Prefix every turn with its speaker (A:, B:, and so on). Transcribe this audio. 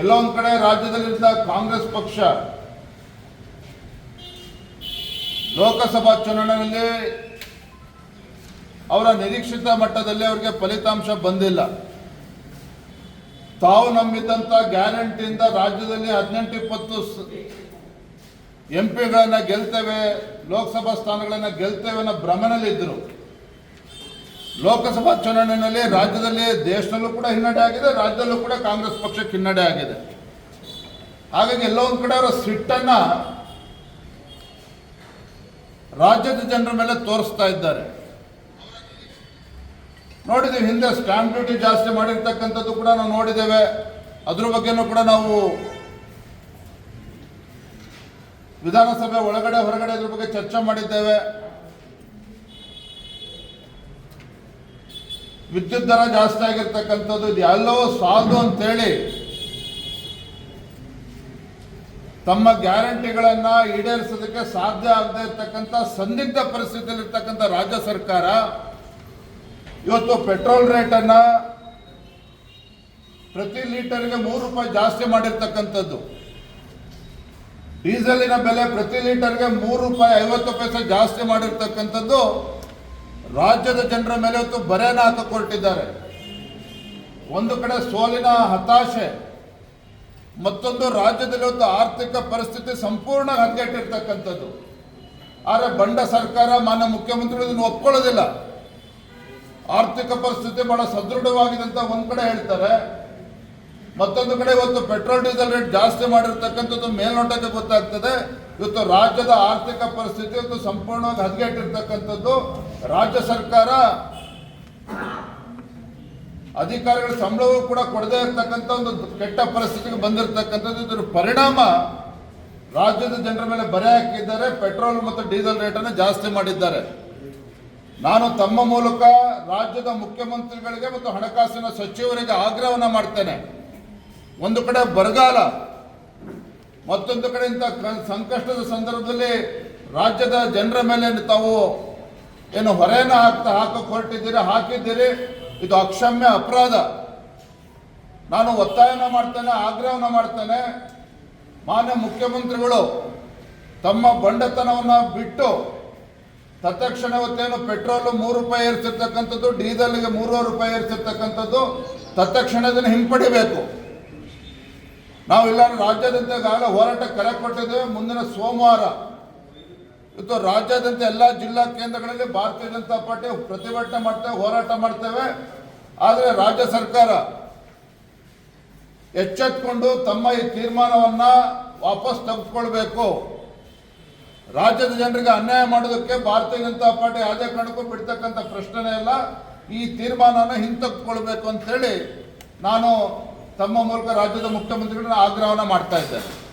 A: ಎಲ್ಲ ಒಂದ್ ಕಡೆ ರಾಜ್ಯದಲ್ಲಿದ್ದ ಕಾಂಗ್ರೆಸ್ ಪಕ್ಷ ಲೋಕಸಭಾ ಚುನಾವಣೆಯಲ್ಲಿ ಅವರ ನಿರೀಕ್ಷಿತ ಮಟ್ಟದಲ್ಲಿ ಅವರಿಗೆ ಫಲಿತಾಂಶ ಬಂದಿಲ್ಲ. ತಾವು ನಂಬಿದಂತ ಗ್ಯಾರಂಟಿಯಿಂದ ರಾಜ್ಯದಲ್ಲಿ ಹದಿನೆಂಟು, ಇಪ್ಪತ್ತು ಎಂ ಪಿಗಳನ್ನ ಗೆಲ್ತೇವೆ, ಲೋಕಸಭಾ ಸ್ಥಾನಗಳನ್ನ ಗೆಲ್ತೇವೆ ಅನ್ನೋ ಭ್ರಮನಲ್ಲಿದ್ದರು ಲೋಕಸಭಾ ಚುನಾವಣೆಯಲ್ಲಿ ರಾಜ್ಯದಲ್ಲಿ ದೇಶದಲ್ಲೂ ಕೂಡ ಹಿನ್ನಡೆ ಆಗಿದೆ, ರಾಜ್ಯದಲ್ಲೂ ಕೂಡ ಕಾಂಗ್ರೆಸ್ ಪಕ್ಷಕ್ಕೆ ಹಿನ್ನಡೆ ಆಗಿದೆ. ಹಾಗಾಗಿ ಎಲ್ಲ ಒಂದು ಕಡೆ ಅವರ ಸಿಟ್ಟನ್ನ ರಾಜ್ಯದ ಜನರ ಮೇಲೆ ತೋರಿಸ್ತಾ ಇದ್ದಾರೆ. ನೋಡಿದ್ದೀವಿ ಹಿಂದೆ ಸ್ಟ್ಯಾಂಪ್ ಡ್ಯೂಟಿ ಜಾಸ್ತಿ ಮಾಡಿರ್ತಕ್ಕಂಥದ್ದು ಕೂಡ ನಾವು ನೋಡಿದ್ದೇವೆ. ಅದ್ರ ಬಗ್ಗೆನೂ ಕೂಡ ನಾವು ವಿಧಾನಸಭೆ ಒಳಗಡೆ ಹೊರಗಡೆ ಅದ್ರ ಬಗ್ಗೆ ಚರ್ಚೆ ಮಾಡಿದ್ದೇವೆ. ವಿದ್ಯುತ್ ದರ ಜಾಸ್ತಿ ಆಗಿರ್ತಕ್ಕಂಥದ್ದು ಇದು ಎಲ್ಲೋ ಸಾಲದು ಅಂತೇಳಿ ತಮ್ಮ ಗ್ಯಾರಂಟಿಗಳನ್ನ ಈಡೇರಿಸೋದಕ್ಕೆ ಸಾಧ್ಯ ಆಗದೆ ಇರ್ತಕ್ಕಂಥ ಸಂದಿಗ್ಧ ಪರಿಸ್ಥಿತಿಯಲ್ಲಿರ್ತಕ್ಕಂಥ ರಾಜ್ಯ ಸರ್ಕಾರ ಇವತ್ತು ಪೆಟ್ರೋಲ್ ರೇಟನ್ನ ಪ್ರತಿ ಲೀಟರ್ಗೆ ಮೂರು ರೂಪಾಯಿ ಜಾಸ್ತಿ ಮಾಡಿರ್ತಕ್ಕಂಥದ್ದು. ಡೀಸೆಲಿನ ಬೆಲೆ ಪ್ರತಿ ಲೀಟರ್ಗೆ ಮೂರು ರೂಪಾಯಿ ಐವತ್ತು ಪೈಸೆ ಜಾಸ್ತಿ ಮಾಡಿರ್ತಕ್ಕಂಥದ್ದು. ರಾಜ್ಯದ ಜನರ ಮೇಲೆ ಇವತ್ತು ಬರೆನ ಹಾಕಕ್ಕೆ ಹೊರಟಿದ್ದಾರೆ ಒಂದು ಕಡೆ ಸೋಲಿನ ಹತಾಶೆ, ಮತ್ತೊಂದು ರಾಜ್ಯದಲ್ಲಿ ಒಂದು ಆರ್ಥಿಕ ಪರಿಸ್ಥಿತಿ ಸಂಪೂರ್ಣ ಹದಗೆಟ್ಟಿರ್ತಕ್ಕಂಥದ್ದು. ಆದರೆ ಬಂಡ ಸರ್ಕಾರ, ಮಾನ್ಯ ಮುಖ್ಯಮಂತ್ರಿಗಳು ಇದನ್ನು ಒಪ್ಕೊಳ್ಳೋದಿಲ್ಲ. ಆರ್ಥಿಕ ಪರಿಸ್ಥಿತಿ ಬಹಳ ಸದೃಢವಾಗಿದೆ ಅಂತ ಒಂದ್ ಕಡೆ ಹೇಳ್ತಾರೆ. ಮತ್ತೊಂದು ಕಡೆ ಇವತ್ತು ಪೆಟ್ರೋಲ್, ಡೀಸೆಲ್ ರೇಟ್ ಜಾಸ್ತಿ ಮಾಡಿರ್ತಕ್ಕಂಥದ್ದು ಮೇಲ್ನೋಟಕ್ಕೆ ಗೊತ್ತಾಗ್ತದೆ. ಇವತ್ತು ರಾಜ್ಯದ ಆರ್ಥಿಕ ಪರಿಸ್ಥಿತಿ ಇವತ್ತು ಸಂಪೂರ್ಣವಾಗಿ ಹದಗೆಟ್ಟಿರ್ತಕ್ಕಂಥದ್ದು ರಾಜ್ಯ ಸರ್ಕಾರ ಅಧಿಕಾರಿಗಳ ಸಂಬಳವೂ ಕೂಡ ಕೊಡದೇ ಇರತಕ್ಕಂಥ ಒಂದು ಕೆಟ್ಟ ಪರಿಸ್ಥಿತಿಗೆ ಬಂದಿರತಕ್ಕಂಥದ್ದು. ಇದರ ಪರಿಣಾಮ ರಾಜ್ಯದ ಜನರ ಮೇಲೆ ಬರೆ ಹಾಕಿದ್ದಾರೆ. ಪೆಟ್ರೋಲ್ ಮತ್ತು ಡೀಸೆಲ್ ರೇಟನ್ನು ಜಾಸ್ತಿ ಮಾಡಿದ್ದಾರೆ. ನಾನು ತಮ್ಮ ಮೂಲಕ ರಾಜ್ಯದ ಮುಖ್ಯಮಂತ್ರಿಗಳಿಗೆ ಮತ್ತು ಹಣಕಾಸಿನ ಸಚಿವರಿಗೆ ಆಗ್ರಹವನ್ನು ಮಾಡ್ತೇನೆ. ಒಂದು ಕಡೆ ಬರಗಾಲ ಮತ್ತೊಂದು ಕಡೆ ಇಂಥ ಸಂಕಷ್ಟದ ಸಂದರ್ಭದಲ್ಲಿ ರಾಜ್ಯದ ಜನರ ಮೇಲೆ ತಾವು ಏನು ಹೊರೆಯನ್ನು ಹಾಕ್ತಾ ಹಾಕಕ್ಕೆ ಹೊರಟಿದ್ದೀರಿ ಹಾಕಿದ್ದೀರಿ, ಇದು ಅಕ್ಷಮ್ಯ ಅಪರಾಧ. ನಾನು ಒತ್ತಾಯನ ಮಾಡ್ತೇನೆ, ಆಗ್ರಹವನ್ನು ಮಾಡ್ತೇನೆ. ಮಾನ್ಯ ಮುಖ್ಯಮಂತ್ರಿಗಳು, ತಮ್ಮ ಬಂಡತನವನ್ನು ಬಿಟ್ಟು ತತ್ಕ್ಷಣ ಇವತ್ತೇನು ಪೆಟ್ರೋಲ್ ಮೂರು ರೂಪಾಯಿ ಏರಿಸಿರ್ತಕ್ಕಂಥದ್ದು, ಡೀಸೆಲ್ಗೆ ಮೂರುವರೆ ರೂಪಾಯಿ ಏರಿಸಿರ್ತಕ್ಕಂಥದ್ದು ತತ್ಕ್ಷಣ ಅದನ್ನು ಹಿಂಪಡಿಬೇಕು. ನಾವು ಇಲ್ಲ ರಾಜ್ಯಾದ್ಯಂತ ಈಗಾಗಲೇ ಹೋರಾಟ ಕರೆ ಕೊಟ್ಟಿದ್ದೇವೆ ಮುಂದಿನ ಸೋಮವಾರ ಇವತ್ತು ರಾಜ್ಯಾದ್ಯಂತ ಎಲ್ಲ ಜಿಲ್ಲಾ ಕೇಂದ್ರಗಳಲ್ಲಿ ಭಾರತೀಯ ಜನತಾ ಪಾರ್ಟಿ ಪ್ರತಿಭಟನೆ ಮಾಡ್ತೇವೆ, ಹೋರಾಟ ಮಾಡ್ತೇವೆ. ಆದರೆ ರಾಜ್ಯ ಸರ್ಕಾರ ಎಚ್ಚೆತ್ಕೊಂಡು ತಮ್ಮ ಈ ತೀರ್ಮಾನವನ್ನ ವಾಪಸ್ ತೆಗೆದುಕೊಳ್ಬೇಕು ರಾಜ್ಯದ ಜನರಿಗೆ ಅನ್ಯಾಯ ಮಾಡೋದಕ್ಕೆ ಭಾರತೀಯ ಜನತಾ ಪಾರ್ಟಿ ಯಾವುದೇ ಕಾರಣಕ್ಕೂ ಬಿಡ್ತಕ್ಕಂಥ ಪ್ರಶ್ನೆನೇ ಇಲ್ಲ. ಈ ತೀರ್ಮಾನನ ಹಿಂತೆಗೆದುಕೊಳ್ಬೇಕು ಅಂತೇಳಿ ನಾನು ತಮ್ಮ ಮೂಲಕ ರಾಜ್ಯದ ಮುಖ್ಯಮಂತ್ರಿಗಳನ್ನ ಆಗ್ರಹವನ್ನು ಮಾಡ್ತಾ ಇದ್ದೇನೆ